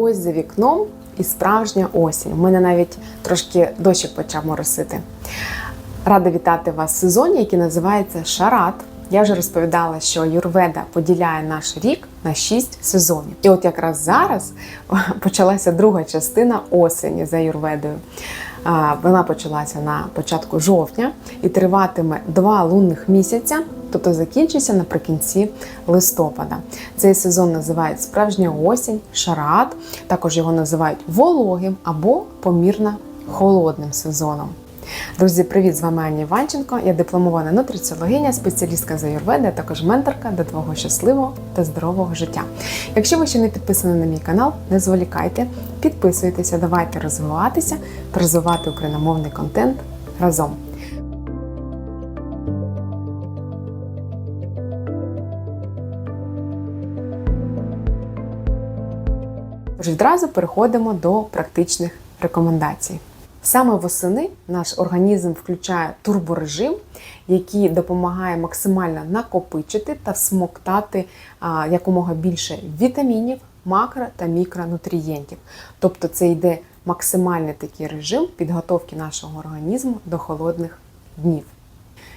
ось за вікном і справжня осінь. У мене навіть трошки дощик почав моросити. Рада вітати вас в сезоні, який називається Шарат. Я вже розповідала, що Юрведа поділяє наш рік на 6 сезонів. І от якраз зараз почалася друга частина осені за Юрведою. Вона почалася на початку жовтня і триватиме два лунних місяця, тобто закінчиться наприкінці листопада. Цей сезон називають справжня осінь, шарат. Також його називають вологим або помірно холодним сезоном. Друзі, привіт! З вами Аня Іванченко. Я дипломована нутриціологиня, спеціалістка з аюрведи, а також менторка до твого щасливого та здорового життя. Якщо ви ще не підписані на мій канал, не зволікайте, підписуйтеся, давайте розвиватися та розвивати україномовний контент разом. Тож відразу переходимо до практичних рекомендацій. Саме восени наш організм включає турборежим, який допомагає максимально накопичити та всмоктати якомога більше вітамінів, макро та мікронутрієнтів. Тобто це йде максимальний такий режим підготовки нашого організму до холодних днів.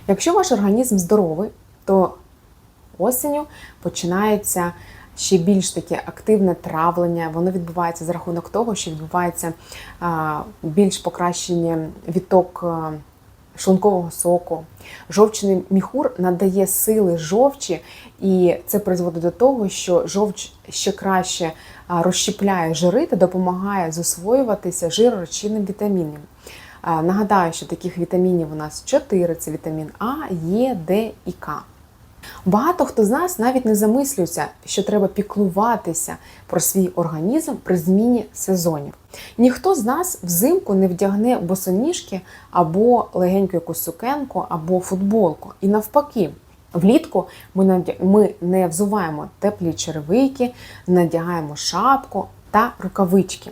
Якщо ваш організм здоровий, то осінню починається ще більш таке активне травлення. Воно відбувається за рахунок того, що відбувається більш покращення відток шлункового соку. Жовчний міхур надає сили жовчі, і це призводить до того, що жовч ще краще розщепляє жири та допомагає засвоюватися жиророзчинним вітамінам. Нагадаю, що таких вітамінів у нас 4: це вітамін А, Е, Д і К. Багато хто з нас навіть не замислюється, що треба піклуватися про свій організм при зміні сезонів. Ніхто з нас взимку не вдягне босоніжки або легеньку якусь сукенку, або футболку. І навпаки, влітку ми не взуваємо теплі черевики, надягаємо шапку та рукавички.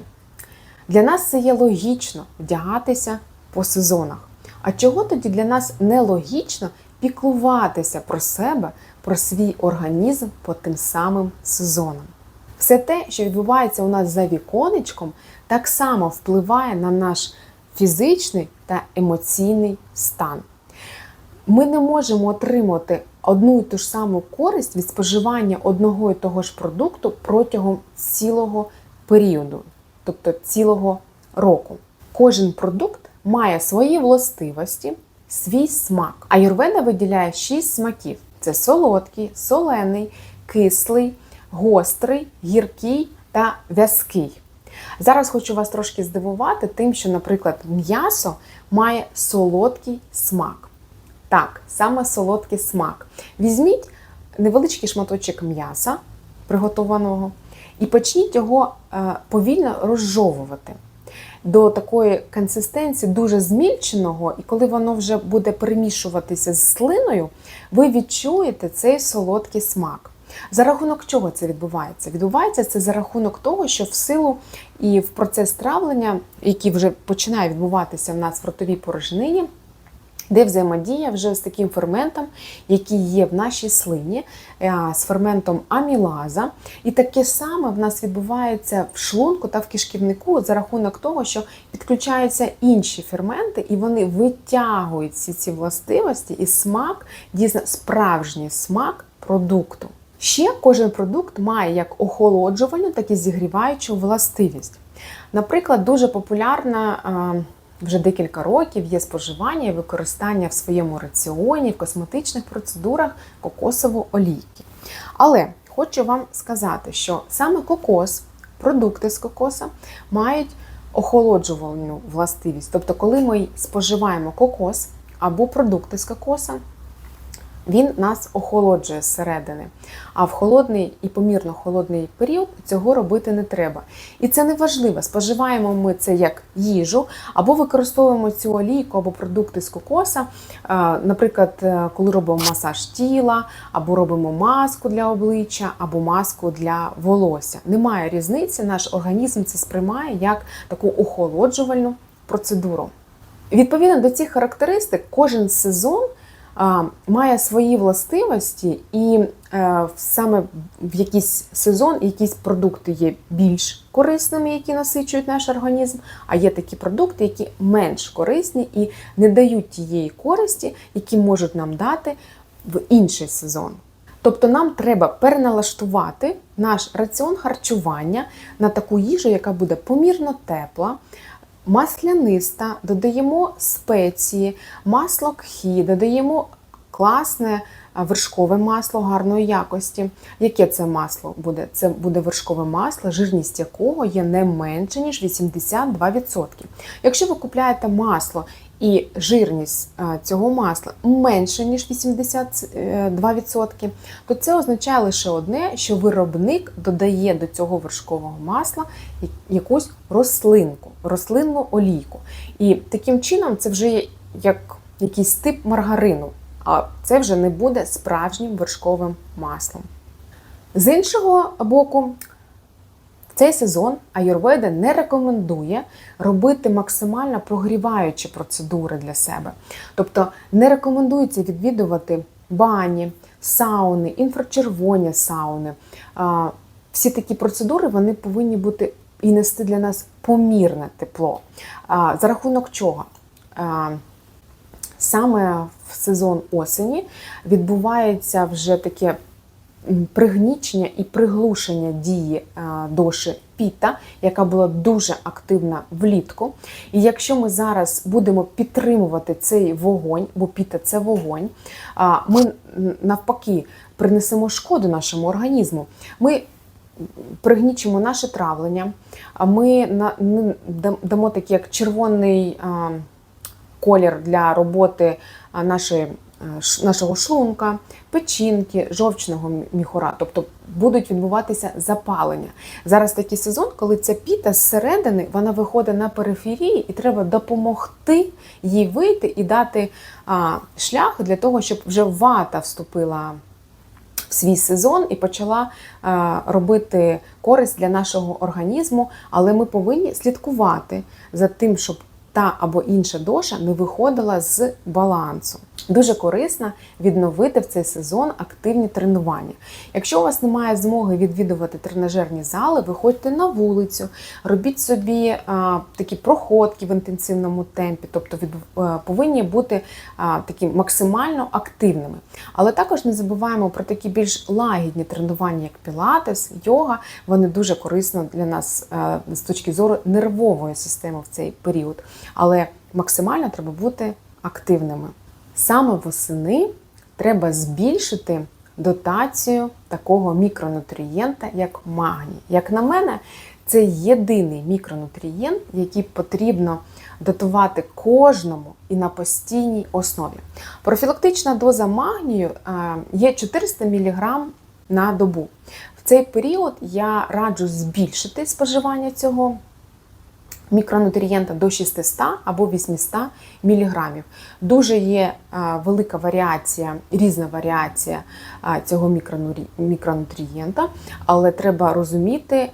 Для нас це є логічно вдягатися по сезонах. А чого тоді для нас нелогічно піклуватися про себе, про свій організм по тим самим сезонам? Все те, що відбувається у нас за віконечком, так само впливає на наш фізичний та емоційний стан. Ми не можемо отримати одну і ту ж саму користь від споживання одного і того ж продукту протягом цілого періоду, тобто цілого року. Кожен продукт має свої властивості, свій смак. Аюрведа виділяє шість смаків: це солодкий, солений, кислий, гострий, гіркий та в'язкий. Зараз хочу вас трошки здивувати тим, що, наприклад, м'ясо має солодкий смак. Так, саме солодкий смак. Візьміть невеличкий шматочок м'яса приготованого і почніть його е, повільно розжовувати до такої консистенції дуже змільченого, і коли воно вже буде перемішуватися з слиною, ви відчуєте цей солодкий смак. За рахунок чого це відбувається? Відбувається це за рахунок того, що в силу і в процес травлення, який вже починає відбуватися в нас в ротовій порожнині, де взаємодія вже з таким ферментом, який є в нашій слині, е, з ферментом амілаза. І таке саме в нас відбувається в шлунку та в кишківнику за рахунок того, що підключаються інші ферменти, і вони витягують всі ці властивості і смак, дійсно справжній смак продукту. Ще кожен продукт має як охолоджувальну, так і зігріваючу властивість. Наприклад, дуже популярна. Вже декілька років є споживання і використання в своєму раціоні, в косметичних процедурах кокосової олійки. Але хочу вам сказати, що саме кокос, продукти з кокоса мають охолоджувальну властивість. Тобто, коли ми споживаємо кокос або продукти з кокоса, він нас охолоджує зсередини. А в холодний і помірно холодний період цього робити не треба. І це не важливо. Споживаємо ми це як їжу, або використовуємо цю олійку або продукти з кокоса, е, наприклад, е, коли робимо масаж тіла, або робимо маску для обличчя, або маску для волосся. Немає різниці, наш організм це сприймає як таку охолоджувальну процедуру. Відповідно до цих характеристик, кожен сезон має свої властивості, і е, саме в якийсь сезон якісь продукти є більш корисними, які насичують наш організм, а є такі продукти, які менш корисні і не дають тієї користі, які можуть нам дати в інший сезон. Тобто нам треба переналаштувати наш раціон харчування на таку їжу, яка буде помірно тепла, масляниста, додаємо спеції, масло кхі, додаємо класне вершкове масло гарної якості. Яке це масло буде? Це буде вершкове масло, жирність якого є не менше, ніж 82%. Якщо ви купляєте масло і жирність цього масла менше, ніж 82%, то це означає лише одне, що виробник додає до цього вершкового масла якусь рослинку, рослинну олійку. І таким чином це вже є як якийсь тип маргарину, а це вже не буде справжнім вершковим маслом. З іншого боку, цей сезон Аюрведа не рекомендує робити максимально прогріваючі процедури для себе. Тобто не рекомендується відвідувати бані, сауни, інфрачервоні сауни. Всі такі процедури вони повинні бути і нести для нас помірне тепло. За рахунок чого? Саме в сезон осені відбувається вже таке пригнічення і приглушення дії е, доші піта, яка була дуже активна влітку. І якщо ми зараз будемо підтримувати цей вогонь, бо піта це вогонь, ми навпаки принесемо шкоду нашому організму. Ми пригнічимо наше травлення, ми дамо такий як червоний колір для роботи нашої, нашого шлунка, печінки, жовчного мі- міхура, тобто будуть відбуватися запалення. Зараз такий сезон, коли ця піта зсередини вона виходить на периферії, і треба допомогти їй вийти і дати а, шлях для того, щоб вже вата вступила в свій сезон і почала е, робити користь для нашого організму, але ми повинні слідкувати за тим, щоб та або інша доша не виходила з балансу. Дуже корисно відновити в цей сезон активні тренування. Якщо у вас немає змоги відвідувати тренажерні зали, виходьте на вулицю, робіть собі а, такі проходки в інтенсивному темпі, тобто від, е, повинні бути а, такі максимально активними. Але також не забуваємо про такі більш лагідні тренування, як пілатес, йога. Вони дуже корисно для нас е, з точки зору нервової системи в цей період. Але максимально треба бути активними. Саме восени треба збільшити дотацію такого мікронутрієнта, як магній. Як на мене, це єдиний мікронутрієнт, який потрібно дотувати кожному і на постійній основі. Профілактична доза магнію е, є 400 мг на добу. В цей період я раджу збільшити споживання цього мікронутрієнта до 600 або 800 мг. Дуже є велика варіація, різна варіація цього мікронутрієнта, але треба розуміти,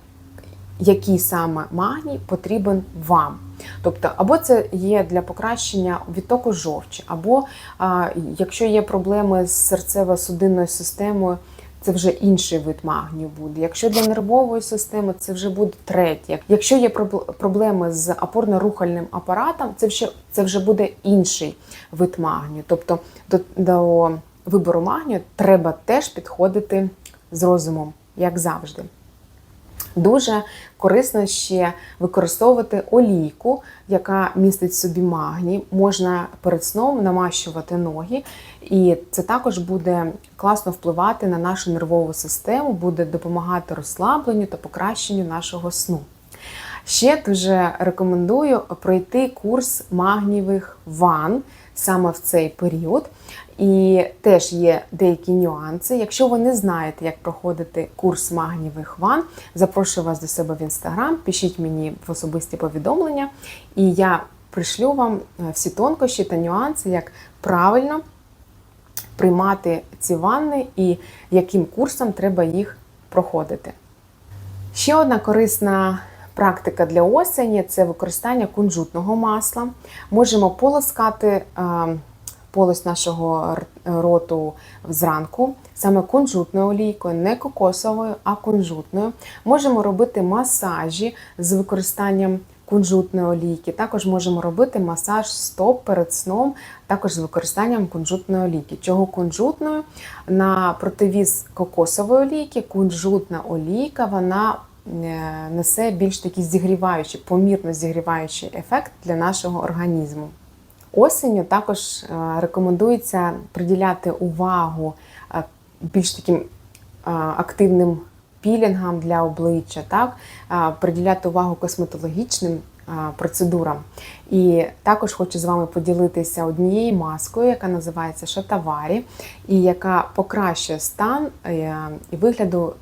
який саме магній потрібен вам. Тобто, або це є для покращення відтоку жовчі, або якщо є проблеми з серцево-судинною системою, це вже інший вид магнію буде. Якщо для нервової системи, це вже буде третє. Якщо є пробл- проблеми з опорно-рухальним апаратом, це вже, це вже буде інший вид магнію. Тобто до, до вибору магнію треба теж підходити з розумом, як завжди. Дуже корисно ще використовувати олійку, яка містить в собі магній. Можна перед сном намащувати ноги, і це також буде класно впливати на нашу нервову систему, буде допомагати розслабленню та покращенню нашого сну. Ще дуже рекомендую пройти курс магнієвих ван саме в цей період. І теж є деякі нюанси. Якщо ви не знаєте, як проходити курс магнієвих ван, запрошую вас до себе в інстаграм, пишіть мені в особисті повідомлення, і я пришлю вам е, всі тонкощі та нюанси, як правильно приймати ці ванни і яким курсом треба їх проходити. Ще одна корисна практика для осені це використання кунжутного масла. Можемо полоскати е, полость нашого роту зранку, саме кунжутною олійкою, не кокосовою, а кунжутною. Можемо робити масажі з використанням кунжутної олійки. Також можемо робити масаж стоп перед сном, також з використанням кунжутної олійки. Чого кунжутною? На противіз кокосової олійки, кунжутна олійка, вона е, несе більш такий зігріваючий, помірно зігріваючий ефект для нашого організму. Осінню також е, рекомендується приділяти увагу е, більш таким е, активним пілінгам для обличчя, так? Приділяти увагу косметологічним процедурам. І також хочу з вами поділитися однією маскою, яка називається Шатаварі, і яка покращує стан і вигляду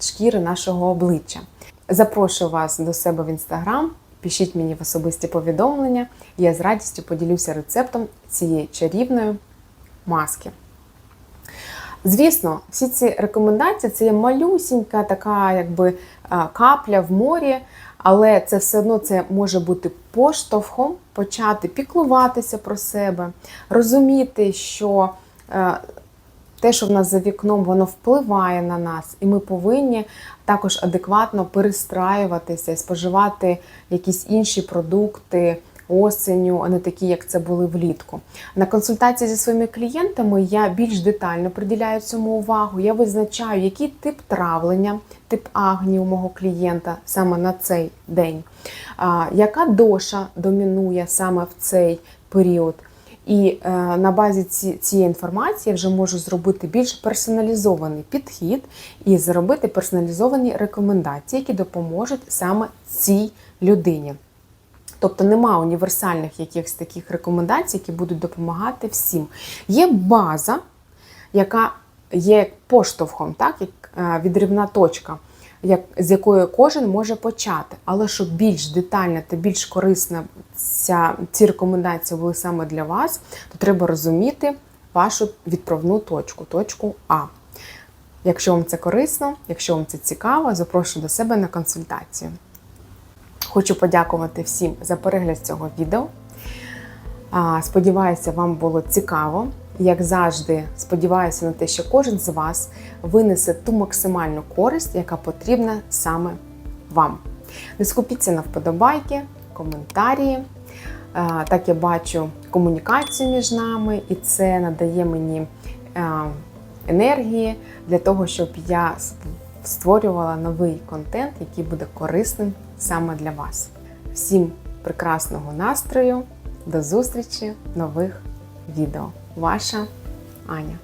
шкіри нашого обличчя. Запрошую вас до себе в інстаграм. Пишіть мені в особисті повідомлення, і я з радістю поділюся рецептом цієї чарівної маски. Звісно, всі ці рекомендації це є малюсінька така, якби капля в морі, але це все одно це може бути поштовхом почати піклуватися про себе, розуміти, що е, те, що в нас за вікном, воно впливає на нас, і ми повинні також адекватно перестраюватися і споживати якісь інші продукти осенню, а не такі, як це були влітку. На консультації зі своїми клієнтами я більш детально приділяю цьому увагу. Я визначаю, який тип травлення, тип агні у мого клієнта саме на цей день, яка доша домінує саме в цей період. І е, на базі ці, цієї інформації я вже можу зробити більш персоналізований підхід і зробити персоналізовані рекомендації, які допоможуть саме цій людині. Тобто нема універсальних якихось таких рекомендацій, які будуть допомагати всім. Є база, яка є поштовхом, так, як е, відривна точка, як, з якої кожен може почати. Але щоб більш детальна та більш корисна ця, ці рекомендації були саме для вас, то треба розуміти вашу відправну точку, точку А. Якщо вам це корисно, якщо вам це цікаво, запрошую до себе на консультацію. Хочу подякувати всім за перегляд цього відео. Сподіваюся, вам було цікаво. Як завжди, сподіваюся на те, що кожен з вас винесе ту максимальну користь, яка потрібна саме вам. Не скупіться на вподобайки, коментарі. Так я бачу комунікацію між нами, і це надає мені енергії для того, щоб я створювала новий контент, який буде корисним саме для вас. Всім прекрасного настрою, до зустрічі в нових відео. Ваша Аня.